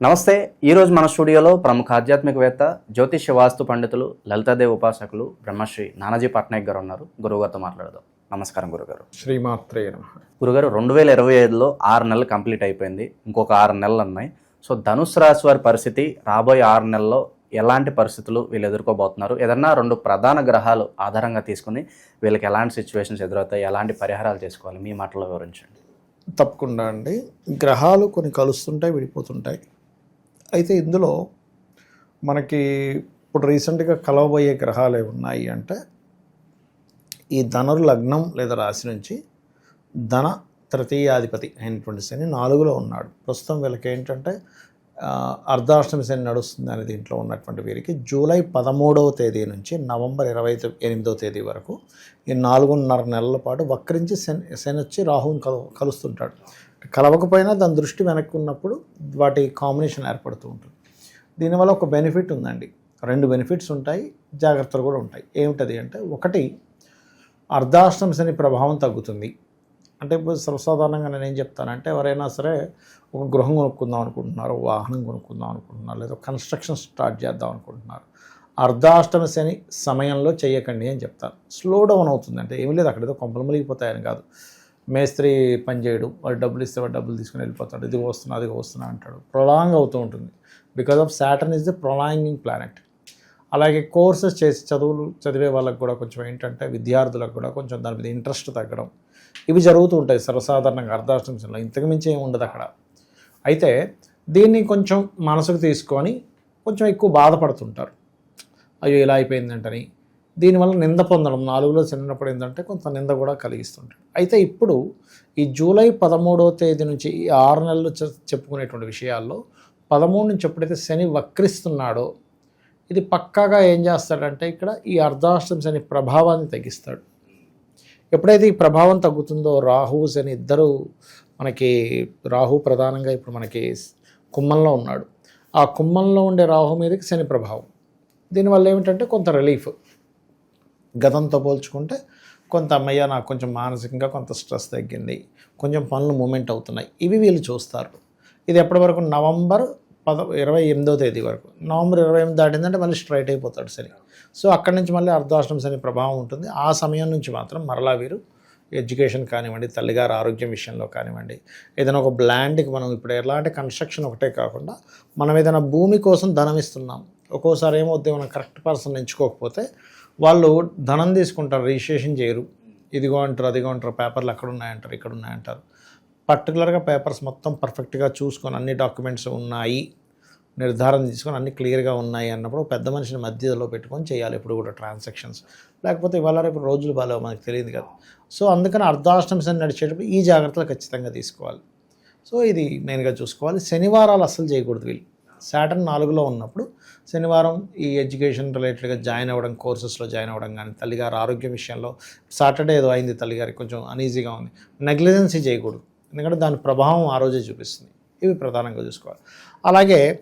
నమస్తే ఈరోజు మన స్టూడియోలో ప్రముఖ ఆధ్యాత్మికవేత్త జ్యోతిష్య వాస్తు పండితులు లలితాదేవి ఉపాసకులు బ్రహ్మశ్రీ నానాజీ పట్నాయక్ గారు ఉన్నారు. గురువుగారితో మాట్లాడదాం. నమస్కారం గురుగారు. శ్రీమాత్రే నమ. గురుగారు రెండు వేల ఇరవై ఐదులో ఆరు నెలలు కంప్లీట్ అయిపోయింది. ఇంకొక ఆరు నెలలు ఉన్నాయి. సో ధనుసు రాశి వారి పరిస్థితి రాబోయే ఆరు నెలల్లో ఎలాంటి పరిస్థితులు వీళ్ళు ఎదుర్కోబోతున్నారు? ఏదన్నా రెండు ప్రధాన గ్రహాలు ఆధారంగా తీసుకుని వీళ్ళకి ఎలాంటి సిచ్యువేషన్స్ ఎదురవుతాయి? ఎలాంటి పరిహారాలు చేసుకోవాలి? మీ మాటలో వివరించండి. తప్పకుండా అండి. గ్రహాలు కొన్ని కలుస్తుంటాయి విడిపోతుంటాయి. అయితే ఇందులో మనకి ఇప్పుడు రీసెంట్గా కలవబోయే గ్రహాలు ఏమి ఉన్నాయి అంటే ఈ ధనుర్ లగ్నం లేదా రాశి నుంచి ధన తృతీయాధిపతి అయినటువంటి శని నాలుగులో ఉన్నాడు. ప్రస్తుతం వీళ్ళకి ఏంటంటే అర్ధాష్టమి శని నడుస్తుంది అనే దీంట్లో ఉన్నటువంటి వీరికి జూలై పదమూడవ తేదీ నుంచి నవంబర్ ఇరవై ఎనిమిదవ తేదీ వరకు ఈ నాలుగున్నర నెలల పాటు వక్రించి శని శని వచ్చి రాహుని కలు కలుస్తుంటాడు. కలవకపోయినా దాని దృష్టి వెనక్కి ఉన్నప్పుడు వాటి కాంబినేషన్ ఏర్పడుతూ ఉంటుంది. దీనివల్ల ఒక బెనిఫిట్ ఉందండి. రెండు బెనిఫిట్స్ ఉంటాయి జాగ్రత్తలు కూడా ఉంటాయి. ఏమిటది అంటే ఒకటి అర్ధాష్టమ శని ప్రభావం తగ్గుతుంది. అంటే ఇప్పుడు సర్వసాధారణంగా నేను ఏం చెప్తానంటే ఎవరైనా సరే ఒక గృహం కొనుక్కుందాం అనుకుంటున్నారు వాహనం కొనుక్కుందాం అనుకుంటున్నారు లేదా కన్స్ట్రక్షన్ స్టార్ట్ చేద్దాం అనుకుంటున్నారు. అర్ధాష్టమ శని సమయంలో చేయకండి అని చెప్తాను. స్లో డౌన్ అవుతుంది అంటే ఏమీ లేదు అక్కడ ఏదో కొంపలు మునిగిపోతాయని కాదు. మేస్త్రి పనిచేయడు వాడు డబ్బులు ఇస్తే వాడు డబ్బులు తీసుకుని వెళ్ళిపోతాడు. ఇది వస్తున్నా అది వస్తున్నా అంటాడు. ప్రొలాంగ్ అవుతూ ఉంటుంది. Because of Saturn is the prolonging planet అలాగే కోర్సెస్ చేసి చదువులు చదివే వాళ్ళకి కూడా కొంచెం ఏంటంటే విద్యార్థులకు కూడా కొంచెం దాని మీద ఇంట్రెస్ట్ తగ్గడం. ఇవి జరుగుతూ ఉంటాయి సర్వసాధారణంగా అర్ధాష్టంలో ఇంతకుమించి ఏమి ఉండదు అక్కడ. అయితే దీన్ని కొంచెం మనసుకు తీసుకొని కొంచెం ఎక్కువ బాధపడుతుంటారు. అయ్యో ఇలా అయిపోయిందంటని. దీనివల్ల నింద పొందడం. నాలుగులో చిన్నప్పుడు ఏంటంటే కొంత నింద కూడా కలిగిస్తుంటాడు. అయితే ఇప్పుడు ఈ జూలై పదమూడవ తేదీ నుంచి ఈ ఆరు నెలలు చెప్పుకునేటువంటి విషయాల్లో పదమూడు నుంచి ఎప్పుడైతే శని వక్రిస్తున్నాడో ఇది పక్కాగా ఏం చేస్తాడంటే ఇక్కడ ఈ అర్ధాష్టం శని ప్రభావాన్ని తగ్గిస్తాడు. ఎప్పుడైతే ఈ ప్రభావం తగ్గుతుందో రాహు శని ఇద్దరు మనకి రాహు ప్రధానంగా ఇప్పుడు మనకి కుమ్మంలో ఉన్నాడు. ఆ కుమ్మంలో ఉండే రాహు మీదకి శని ప్రభావం. దీనివల్ల ఏమిటంటే కొంత రిలీఫ్. గతంతో పోల్చుకుంటే కొంత అమ్మయ్య నాకు కొంచెం మానసికంగా కొంత స్ట్రెస్ తగ్గింది. కొంచెం పనులు మూమెంట్ అవుతున్నాయి. ఇవి వీళ్ళు చూస్తారు. ఇది ఎప్పటి వరకు? నవంబర్ పద ఇరవై ఎనిమిదో తేదీ వరకు. నవంబర్ ఇరవై ఎనిమిది దాటిందంటే మళ్ళీ స్ట్రైట్ అయిపోతాడు శని. సో అక్కడి నుంచి మళ్ళీ అర్ధాష్టం శని ప్రభావం ఉంటుంది. ఆ సమయం నుంచి మాత్రం మరలా వీరు ఎడ్యుకేషన్ కానివ్వండి తల్లిగారు ఆరోగ్యం విషయంలో కానివ్వండి ఏదైనా ఒక బ్లాండ్కి మనం ఇప్పుడు ఎలాంటి కన్స్ట్రక్షన్ ఒకటే కాకుండా మనం ఏదైనా భూమి కోసం ధనం ఇస్తున్నాం. ఒక్కోసారి ఏమవుతుంది మనం కరెక్ట్ పర్సన్ ఎంచుకోకపోతే వాళ్ళు ధనం తీసుకుంటారు రిజిస్ట్రేషన్ చేయరు. ఇదిగో అంటారు అదిగో అంటారు పేపర్లు అక్కడ ఉన్నాయంటారు ఇక్కడ ఉన్నాయంటారు పర్టికులర్గా పేపర్స్ మొత్తం పర్ఫెక్ట్గా చూసుకొని అన్ని డాక్యుమెంట్స్ ఉన్నాయి నిర్ధారణ తీసుకొని అన్ని క్లియర్గా ఉన్నాయి అన్నప్పుడు పెద్ద మనిషిని మధ్యలో పెట్టుకొని చేయాలి ఇప్పుడు కూడా ట్రాన్సాక్షన్స్. లేకపోతే ఇవాళ రేపు రోజులు బాగాలేవు మనకు తెలియదు కదా. సో అందుకని అర్ధాష్టమి శని నడిచేటప్పుడు ఈ జాగ్రత్తలు ఖచ్చితంగా తీసుకోవాలి. సో ఇది మెయిన్గా చూసుకోవాలి. శనివారాలు అస్సలు చేయకూడదు వీళ్ళు. సాటర్న్ నాలుగులో ఉన్నప్పుడు శనివారం ఈ ఎడ్యుకేషన్ రిలేటెడ్గా జాయిన్ అవ్వడం కోర్సెస్లో జాయిన్ అవ్వడం కానీ తల్లిగారు ఆరోగ్యం విషయంలో సాటర్డే ఏదో అయింది తల్లిగారికి కొంచెం అనీజీగా ఉంది. నెగ్లిజెన్సీ చేయకూడదు. ఎందుకంటే దాని ప్రభావం ఆ రోజే చూపిస్తుంది. ఇవి ప్రధానంగా చూసుకోవాలి. అలాగే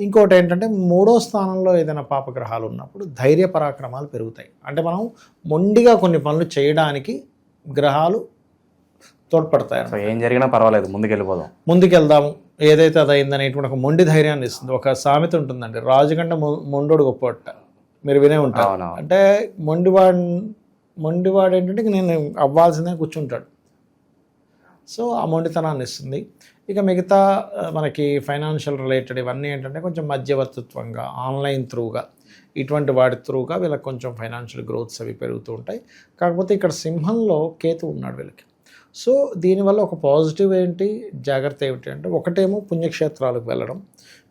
ఇంకోటి ఏంటంటే మూడో స్థానంలో ఏదైనా పాపగ్రహాలు ఉన్నప్పుడు ధైర్య పరాక్రమాలు పెరుగుతాయి. అంటే మనం మొండిగా కొన్ని పనులు చేయడానికి గ్రహాలు తోడ్పడతాయి సో ఏం జరిగినా పర్వాలేదు ముందుకు వెళ్ళిపోదాం ముందుకెళ్దాము ఏదైతే అది అయిందనేటువంటి ఒక మొండి ధైర్యాన్ని ఇస్తుంది. ఒక సామెత ఉంటుందండి రాజు కంటే మొండోడు గొప్పట మీరు వినే ఉంటారు. అంటే మొండివాడు మొండివాడు ఏంటంటే నేను అవ్వాల్సిందే కూర్చుంటాడు. సో ఆ మొండితనాన్ని ఇస్తుంది. ఇక మిగతా మనకి ఫైనాన్షియల్ రిలేటెడ్ ఇవన్నీ ఏంటంటే కొంచెం మధ్యవర్తిత్వంగా ఆన్లైన్ త్రూగా ఇటువంటి వాటి త్రూగా వీళ్ళకి కొంచెం ఫైనాన్షియల్ గ్రోత్స్ అవి పెరుగుతూ ఉంటాయి. కాకపోతే ఇక్కడ సింహంలో కేతు ఉన్నాడు వీళ్ళకి. సో దీనివల్ల ఒక పాజిటివ్ ఏంటి? జాగ్రత్త ఏమిటి అంటే ఒకటేమో పుణ్యక్షేత్రాలకు వెళ్ళడం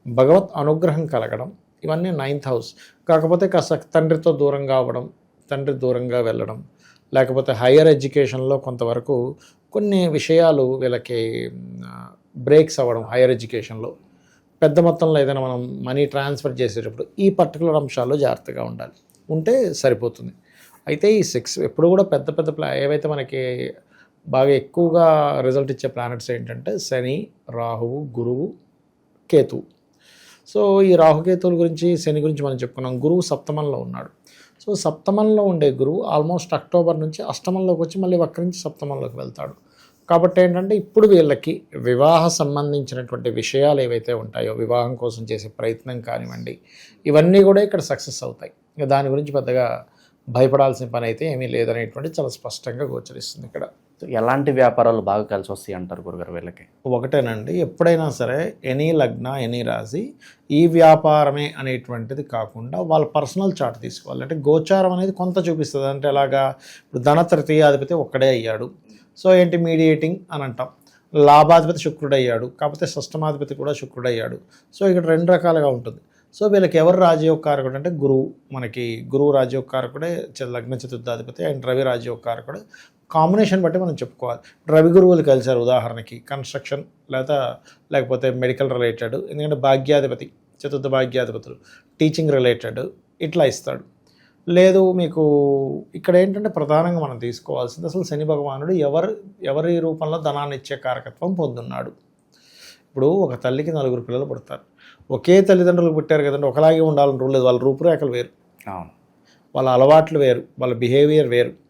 భగవత్ అనుగ్రహం కలగడం ఇవన్నీ నైన్త్ హౌస్. కాకపోతే కాస్త తండ్రితో దూరంగా అవ్వడం తండ్రి దూరంగా వెళ్ళడం లేకపోతే హయ్యర్ ఎడ్యుకేషన్లో కొంతవరకు కొన్ని విషయాలు వీళ్ళకి బ్రేక్స్ అవ్వడం హయ్యర్ ఎడ్యుకేషన్లో. పెద్ద మొత్తంలో ఏదైనా మనం మనీ ట్రాన్స్ఫర్ చేసేటప్పుడు ఈ పర్టికులర్ అంశాల్లో జాగ్రత్తగా ఉండాలి. ఉంటే సరిపోతుంది. అయితే ఈ సిక్స్ ఎప్పుడు కూడా పెద్ద పెద్ద ప్లా ఏవైతే మనకి బాగా ఎక్కువగా రిజల్ట్ ఇచ్చే ప్లానెట్స్ ఏంటంటే శని రాహువు గురువు కేతువు సో ఈ రాహుకేతువుల గురించి శని గురించి మనం చెప్పుకున్నాం. గురువు సప్తమంలో ఉన్నాడు. సో సప్తమంలో ఉండే గురువు ఆల్మోస్ట్ అక్టోబర్ నుంచి అష్టమంలోకి వచ్చి మళ్ళీ వక్రించి సప్తమంలోకి వెళ్తాడు. కాబట్టి ఏంటంటే ఇప్పుడు వీళ్ళకి వివాహ సంబంధించినటువంటి విషయాలు ఏవైతే ఉంటాయో వివాహం కోసం చేసే ప్రయత్నం కానివ్వండి ఇవన్నీ కూడా ఇక్కడ సక్సెస్ అవుతాయి. ఇక దాని గురించి పెద్దగా భయపడాల్సిన పని అయితే ఏమీ లేదనేటువంటి చాలా స్పష్టంగా గోచరిస్తుంది ఇక్కడ. ఎలాంటి వ్యాపారాలు బాగా కలిసి వస్తాయి అంటారు గురుగారు వీళ్ళకి? ఒకటేనండి ఎప్పుడైనా సరే ఎనీ లగ్న ఎనీ రాశి ఈ వ్యాపారమే అనేటువంటిది కాకుండా వాళ్ళ పర్సనల్ చార్ట్ తీసుకోవాలి. అంటే గోచారం అనేది కొంత చూపిస్తుంది. అంటే ఎలాగా? ఇప్పుడు ధన తృతీయాధిపతి ఒక్కడే అయ్యాడు. సో ఏంటి మీడియేటింగ్ అని అంటాం. లాభాధిపతి శుక్రుడు అయ్యాడు కాకపోతే షష్టమాధిపతి కూడా శుక్రుడు అయ్యాడు సో ఇక్కడ రెండు రకాలుగా ఉంటుంది. సో వీళ్ళకి ఎవరు రాజయోగ కారకుడు అంటే గురువు. మనకి గురువు రాజయోగ కారకుడే లగ్న చతుర్థాధిపతి అండ్ రవి రాజయోగ కారకుడు కాంబినేషన్ బట్టి మనం చెప్పుకోవాలి. రవి గురువులు కలిశారు ఉదాహరణకి కన్స్ట్రక్షన్ లేదా లేకపోతే మెడికల్ రిలేటెడ్ ఎందుకంటే భాగ్యాధిపతి చతుర్థ భాగ్యాధిపతులు టీచింగ్ రిలేటెడ్ ఇట్లా ఇస్తాడు. లేదు మీకు ఇక్కడ ఏంటంటే ప్రధానంగా మనం తీసుకోవాల్సింది అసలు శని భగవానుడు ఎవరు ఎవరి రూపంలో ధనాన్ని ఇచ్చే కారకత్వం పొందున్నాడు. ఇప్పుడు ఒక తల్లికి నలుగురు పిల్లలు పుడతారు. ఒకే తల్లిదండ్రులు పుట్టారు కదండి ఒకలాగే ఉండాలని రూల్ లేదు. వాళ్ళ రూపురేఖలు వేరు. వాళ్ళ అలవాట్లు వేరు. వాళ్ళ బిహేవియర్ వేరు.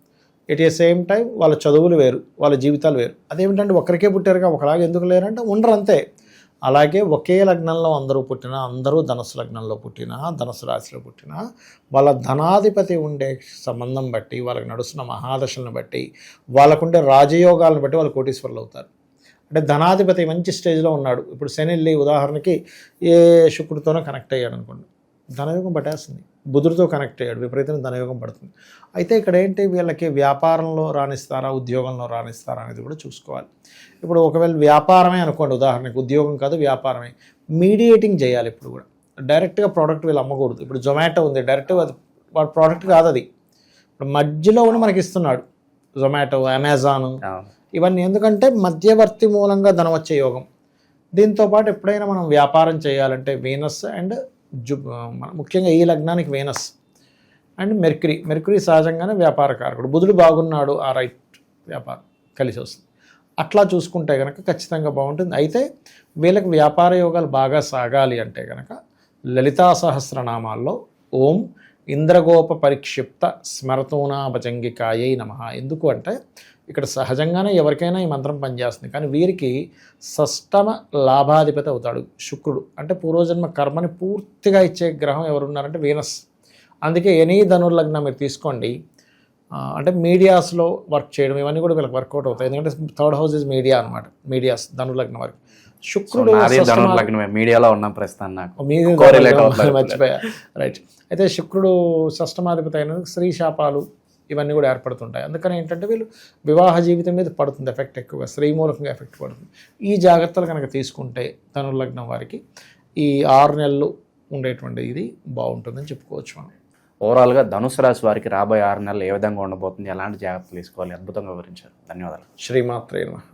ఎట్ ఏ సేమ్ టైం వాళ్ళ చదువులు వేరు వాళ్ళ జీవితాలు వేరు. అదేమిటంటే ఒకరికే పుట్టారుగా ఒకలాగా ఎందుకు లేరంటే ఉండరు అంతే. అలాగే ఒకే లగ్నంలో అందరూ పుట్టినా అందరూ ధనుసు లగ్నంలో పుట్టినా ధనుసు రాశిలో పుట్టినా వాళ్ళ ధనాధిపతి ఉండే సంబంధం బట్టి వాళ్ళకి నడుస్తున్న మహాదశలను బట్టి వాళ్ళకుండే రాజయోగాలను బట్టి వాళ్ళు కోటీశ్వరులు అవుతారు. అంటే ధనాధిపతి మంచి స్టేజ్లో ఉన్నాడు. ఇప్పుడు శని ఉదాహరణకి ఏ శుక్రుడితోనో కనెక్ట్ అయ్యాడు అనుకోండి. ధనయోగం పట్టేస్తుంది. బుధుడితో కనెక్ట్ అయ్యాడు విపరీతమైన ధనయోగం పడుతుంది. అయితే ఇక్కడ ఏంటి వీళ్ళకి వ్యాపారంలో రాణిస్తారా ఉద్యోగంలో రాణిస్తారా అనేది కూడా చూసుకోవాలి. ఇప్పుడు ఒకవేళ వ్యాపారమే అనుకోండి ఉదాహరణకి ఉద్యోగం కాదు వ్యాపారమే. మీడియేటింగ్ చేయాలి ఇప్పుడు కూడా. డైరెక్ట్గా ప్రోడక్ట్ వీళ్ళు అమ్మకూడదు. ఇప్పుడు జొమాటో ఉంది డైరెక్ట్గా అది వాడి ప్రోడక్ట్ కాదు అది. ఇప్పుడు మధ్యలో ఉండి మనకి ఇస్తున్నాడు జొమాటో అమెజాన్. ఇవన్నీ ఎందుకంటే మధ్యవర్తి మూలంగా ధనం వచ్చే యోగం. దీంతో పాటు ఎప్పుడైనా మనం వ్యాపారం చేయాలంటే వీనస్ అండ్ జు మన- ముఖ్యంగా ఈ లగ్నానికి వీనస్. అండ్ మెర్క్యూరీ మెర్క్యూరీ సహజంగానే వ్యాపారకారకుడు బుధుడు బాగున్నాడు ఆ రైట్ వ్యాపారం కలిసి వస్తుంది. అట్లా చూసుకుంటే కనుక ఖచ్చితంగా బాగుంటుంది. అయితే వీళ్ళకి వ్యాపార యోగాలు బాగా సాగాలి అంటే కనుక లలితా సహస్రనామాల్లో ఓం ఇంద్రగోప పరిక్షిప్త స్మరతూనా భజంగికాయై నమ. ఎందుకు అంటే ఇక్కడ సహజంగానే ఎవరికైనా ఈ మంత్రం పనిచేస్తుంది. కానీ వీరికి షష్టమ లాభాధిపతి అవుతాడు శుక్రుడు. అంటే పూర్వజన్మ కర్మని పూర్తిగా ఇచ్చే గ్రహం ఎవరున్నారంటే వీనస్. అందుకే ఎనీ ధనుర్లగ్నం మీరు తీసుకోండి. అంటే మీడియాస్లో వర్క్ చేయడం ఇవన్నీ కూడా వీళ్ళకి వర్కౌట్ అవుతాయి. ఎందుకంటే థర్డ్ హౌస్ ఇస్ మీడియా అనమాట మీడియాస్ ధనుర్లగ్నం వరకు. శుక్రుడు మీడియాలో ఉన్నాం ప్రస్తుతం నాకు. మర్చిపోయా. రైట్. అయితే శుక్రుడు షష్టమాధిపతి అయిన స్త్రీ శాపాలు ఇవన్నీ కూడా ఏర్పడుతుంటాయి. అందుకని ఏంటంటే వీళ్ళు వివాహ జీవితం మీద పడుతుంది ఎఫెక్ట్ ఎక్కువగా స్త్రీ మూలకంగా ఎఫెక్ట్ పడుతుంది. ఈ జాగ్రత్తలు కనుక తీసుకుంటే ధనుర్లగ్నం వారికి ఈ ఆరు నెలలు ఉండేటువంటి ఇది బాగుంటుందని చెప్పుకోవచ్చు మనం. ఓవరాల్గా ధనుసు రాశి వారికి రాబోయే ఆరు నెలలు ఏ విధంగా ఉండబోతుంది? ఎలాంటి జాగ్రత్తలు తీసుకోవాలి? అద్భుతంగా వివరించారు. ధన్యవాదాలు. శ్రీమాత్రే నమః.